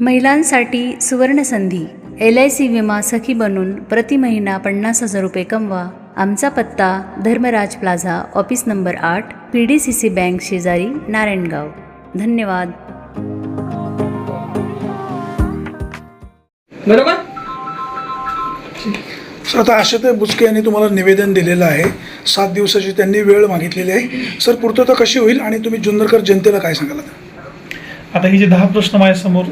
महिलांसाठी सुवर्णसंधी L I C विमा सखी बनून प्रति महिना पन्नास हजार रुपये कमवा. आमचा पत्ता धर्मराज प्लाझा ऑफिस नंबर आठ P D C C bank शेजारी नारायणगाव. धन्यवाद. बरोबर? सर आता आशाताई बुचके यांनी तुम्हाला निवेदन दिलेलं आहे. सात दिवसाची त्यांनी वेळ मागितलेली आहे. सर पूर्तता कशी होईल आणि तुम्ही जुन्नरकर जनतेला काय सांगाल आता? हे जे दहा प्रश्न माझ्यासमोर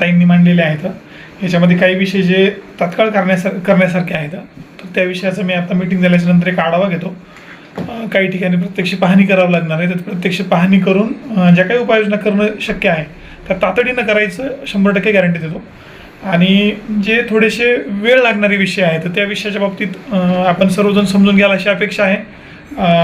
ताईंनी मांडलेले आहेत याच्यामध्ये काही विषय जे तात्काळ करण्यासार करण्यासारखे आहेत तर त्या विषयाचा मी आता मिटिंग झाल्याच्यानंतर एक आढावा घेतो काही ठिकाणी प्रत्यक्ष पाहणी करावं लागणार आहे तर प्रत्यक्ष पाहणी करून ज्या काही उपाययोजना करणं शक्य आहे त्या तातडीनं करायचं शंभर टक्के गॅरंटी देतो आणि जे थोडेसे वेळ लागणारे विषय आहेत तर त्या विषयाच्या बाबतीत आपण सर्वजण समजून घ्याल अशी अपेक्षा आहे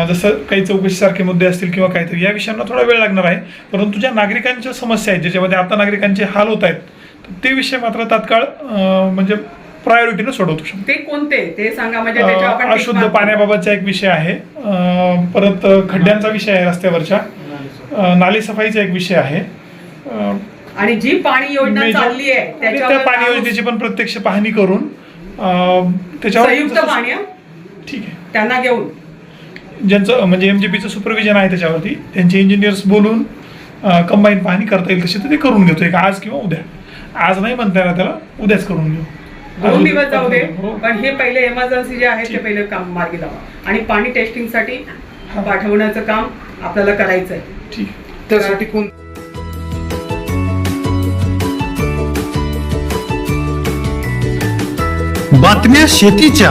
जसं काही चौकशीसारखे मुद्दे असतील किंवा काहीतरी या विषयांना थोडा वेळ लागणार आहे. परंतु ज्या नागरिकांच्या समस्या आहेत ज्याच्यामध्ये आता नागरिकांचे हाल होत आहेत ते विषय मात्र तात्काळ म्हणजे प्रायोरिटीनं सोडवतो. शकतो ते कोणते? ते सांगा म्हणजे अशुद्ध. पाण्याबाबतचा एक विषय आहे. परत खड्ड्यांचा विषय आहे रस्त्यावरच्या. नाली सफाईचा एक विषय आहे. आणि जी पाणी योजना चालली आहे त्या त्याच्यावर पाणी योजनेची पण प्रत्यक्ष पाहणी करून त्याच्यावर संयुक्त जसं- पाणी? ठीक आहे. त्यांना घेऊन. ज्यांचं म्हणजे एमजीपीचं सुपरविजन आहे त्याच्यावरती त्यांचे इंजिनियर्स बोलून कंबाईन पाहणी करता येईल तशी तर ते करून घेतो एक आज किंवा उद्या आज नाही म्हणता येणार त्याला उद्याच करून घेऊ दोन दिवस जाऊ दे हो. पण हे पहिले इमर्जन्सी जे आहे ते. पहिले काम मार्गी लावा आणि पाणी टेस्टिंगसाठी पाठवण्याचं काम आपल्याला करायचं आहे ठीक आहे. त्यासाठी कोण बातम्या शेतीच्या